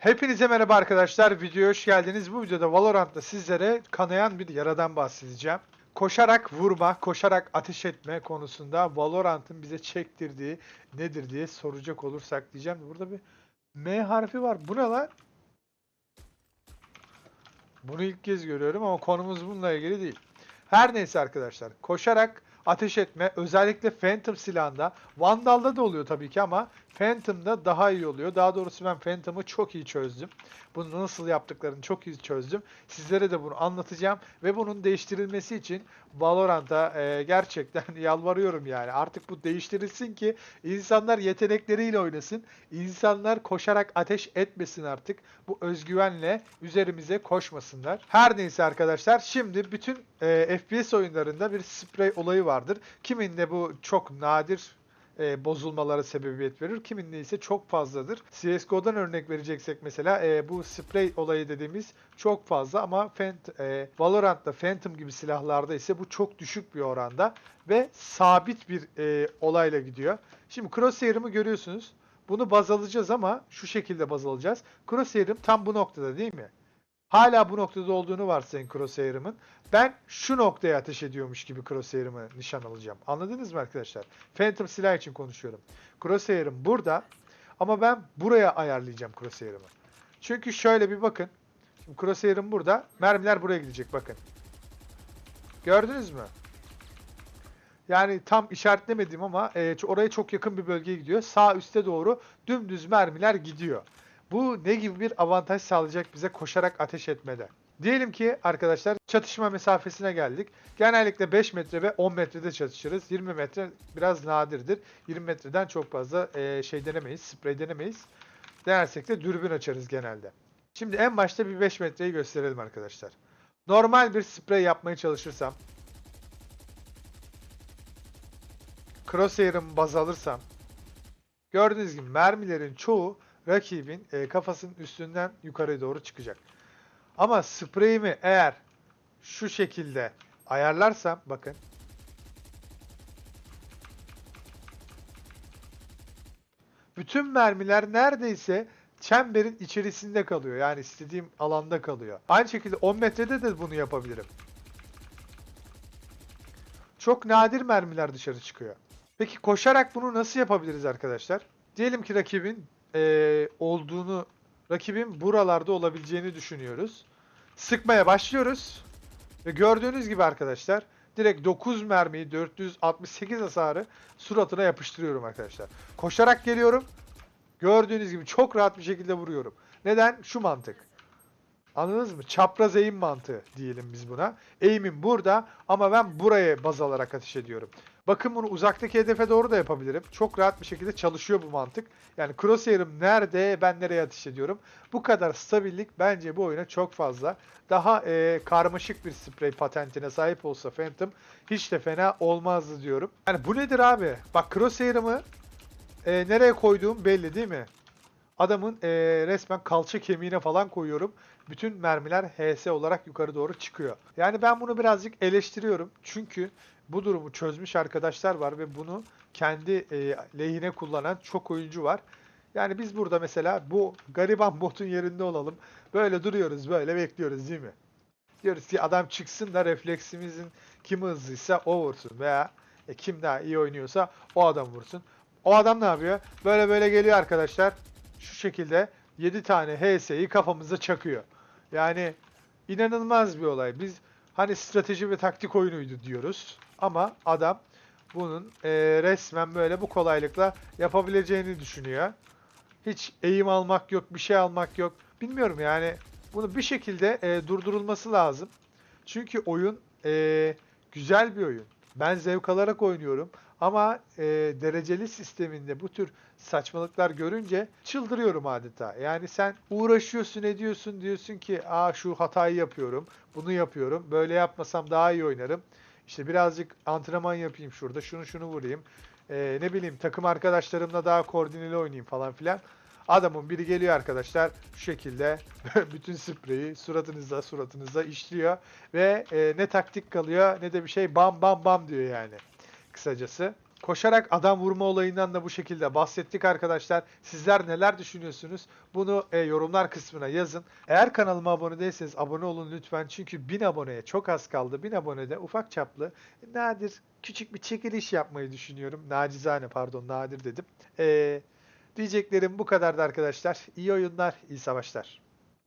Hepinize merhaba arkadaşlar. Videoya hoş geldiniz. Bu videoda Valorant'ta sizlere kanayan bir yaradan bahsedeceğim. Koşarak vurma, koşarak ateş etme konusunda Valorant'ın bize çektirdiği nedir diye soracak olursak diyeceğim. Burada bir M harfi var. Bu ne lan? Bunu ilk kez görüyorum ama konumuz bununla ilgili değil. Her neyse arkadaşlar. Koşarak ateş etme özellikle Phantom silahında Vandal'da da oluyor tabii ki ama Phantom'da daha iyi oluyor. Daha doğrusu ben Phantom'ı çok iyi çözdüm. Bunu nasıl yaptıklarını çok iyi çözdüm. Sizlere de bunu anlatacağım ve bunun değiştirilmesi için Valorant'a e, gerçekten yalvarıyorum yani. Artık bu değiştirilsin ki insanlar yetenekleriyle oynasın. İnsanlar koşarak ateş etmesin artık. Bu özgüvenle üzerimize koşmasınlar. Her neyse arkadaşlar şimdi bütün e, FPS oyunlarında bir sprey olayı vardır. Kiminde bu çok nadir e, bozulmalara sebebiyet verir. Kiminde ise çok fazladır. CSGO'dan örnek vereceksek mesela e, bu spray olayı dediğimiz çok fazla ama Fant e, Valorant'ta Phantom gibi silahlarda ise bu çok düşük bir oranda ve sabit bir e, olayla gidiyor. Şimdi Crosshair'ımı görüyorsunuz. Bunu baz alacağız ama şu şekilde baz alacağız. Crosshair'ım tam bu noktada değil mi? Hala bu noktada olduğunu varsayın Crosshair'ımın. Ben şu noktaya ateş ediyormuş gibi Crosshair'ımı nişan alacağım. Anladınız mı arkadaşlar? Phantom silah için konuşuyorum. Crosshair'ım burada ama ben buraya ayarlayacağım Crosshair'ımı. Çünkü şöyle bir bakın. Şimdi Crosshair'ım burada. Mermiler buraya gidecek bakın. Gördünüz mü? Yani tam işaretlemedim ama e, oraya çok yakın bir bölgeye gidiyor. Sağ üste doğru dümdüz mermiler gidiyor. Bu ne gibi bir avantaj sağlayacak bize koşarak ateş etmede? Diyelim ki arkadaşlar çatışma mesafesine geldik. Genellikle 5 metre ve 10 metrede çatışırız. 20 metre biraz nadirdir. 20 metreden çok fazla e, şey denemeyiz, sprey denemeyiz. Denersek de dürbün açarız genelde. Şimdi en başta bir 5 metreyi gösterelim arkadaşlar. Normal bir sprey yapmaya çalışırsam Crosshair'ımı baz alırsam gördüğünüz gibi mermilerin çoğu rakibin e, kafasının üstünden yukarı doğru çıkacak. Ama spreyimi eğer şu şekilde ayarlarsam bakın bütün mermiler neredeyse çemberin içerisinde kalıyor. Yani istediğim alanda kalıyor. Aynı şekilde 10 metrede de bunu yapabilirim. Çok nadir mermiler dışarı çıkıyor. Peki koşarak bunu nasıl yapabiliriz arkadaşlar? Diyelim ki rakibin eee, olduğunu, rakibin buralarda olabileceğini düşünüyoruz. Sıkmaya başlıyoruz. Ve gördüğünüz gibi arkadaşlar direkt 9 mermiyi 468 hasarı suratına yapıştırıyorum arkadaşlar. Koşarak geliyorum. Gördüğünüz gibi çok rahat bir şekilde vuruyorum. Neden? Şu mantık. Anladınız mı? Çapraz eğim mantığı diyelim biz buna. Eğimim burada ama ben buraya baz alarak ateş ediyorum. Bakın bunu uzaktaki hedefe doğru da yapabilirim. Çok rahat bir şekilde çalışıyor bu mantık. Yani crosshair'ım nerede ben nereye ateş ediyorum. Bu kadar stabillik bence bu oyuna çok fazla. Daha e, karmaşık bir sprey patentine sahip olsa Phantom hiç de fena olmazdı diyorum. Yani bu nedir abi? Bak crosshair'ımı e, nereye koyduğum belli değil mi? Adamın e, resmen kalça kemiğine falan koyuyorum. Bütün mermiler HS olarak yukarı doğru çıkıyor. Yani ben bunu birazcık eleştiriyorum. Çünkü bu durumu çözmüş arkadaşlar var ve bunu kendi e, lehine kullanan çok oyuncu var. Yani biz burada mesela bu gariban botun yerinde olalım. Böyle duruyoruz, böyle bekliyoruz değil mi? Diyoruz ki adam çıksın da refleksimizin kim hızlıysa o vursun veya e, kim daha iyi oynuyorsa o adam vursun. O adam ne yapıyor? Böyle böyle geliyor arkadaşlar. Şu şekilde 7 tane HS'yi kafamıza çakıyor. Yani inanılmaz bir olay. Biz hani strateji ve taktik oyunuydu diyoruz. Ama adam bunun e, resmen böyle bu kolaylıkla yapabileceğini düşünüyor. Hiç eğim almak yok, bir şey almak yok. Bilmiyorum yani bunu bir şekilde e, durdurulması lazım. Çünkü oyun e, güzel bir oyun. Ben zevk alarak oynuyorum. Ama e, dereceli sisteminde bu tür saçmalıklar görünce çıldırıyorum adeta. Yani sen uğraşıyorsun ediyorsun diyorsun ki aa şu hatayı yapıyorum, bunu yapıyorum, böyle yapmasam daha iyi oynarım. İşte birazcık antrenman yapayım şurada, şunu şunu vurayım. E, ne bileyim takım arkadaşlarımla daha koordineli oynayayım falan filan. Adamın biri geliyor arkadaşlar şu şekilde bütün spreyi suratınıza suratınıza işliyor ve e, ne taktik kalıyor ne de bir şey bam bam bam diyor yani kısacası. koşarak adam vurma olayından da bu şekilde bahsettik arkadaşlar. Sizler neler düşünüyorsunuz? Bunu e, yorumlar kısmına yazın. Eğer kanalıma abone değilseniz abone olun lütfen. Çünkü 1000 aboneye çok az kaldı. 1000 abonede ufak çaplı nadir küçük bir çekiliş yapmayı düşünüyorum. Nacizane pardon nadir dedim. E, diyeceklerim bu kadardı arkadaşlar. İyi oyunlar, iyi savaşlar.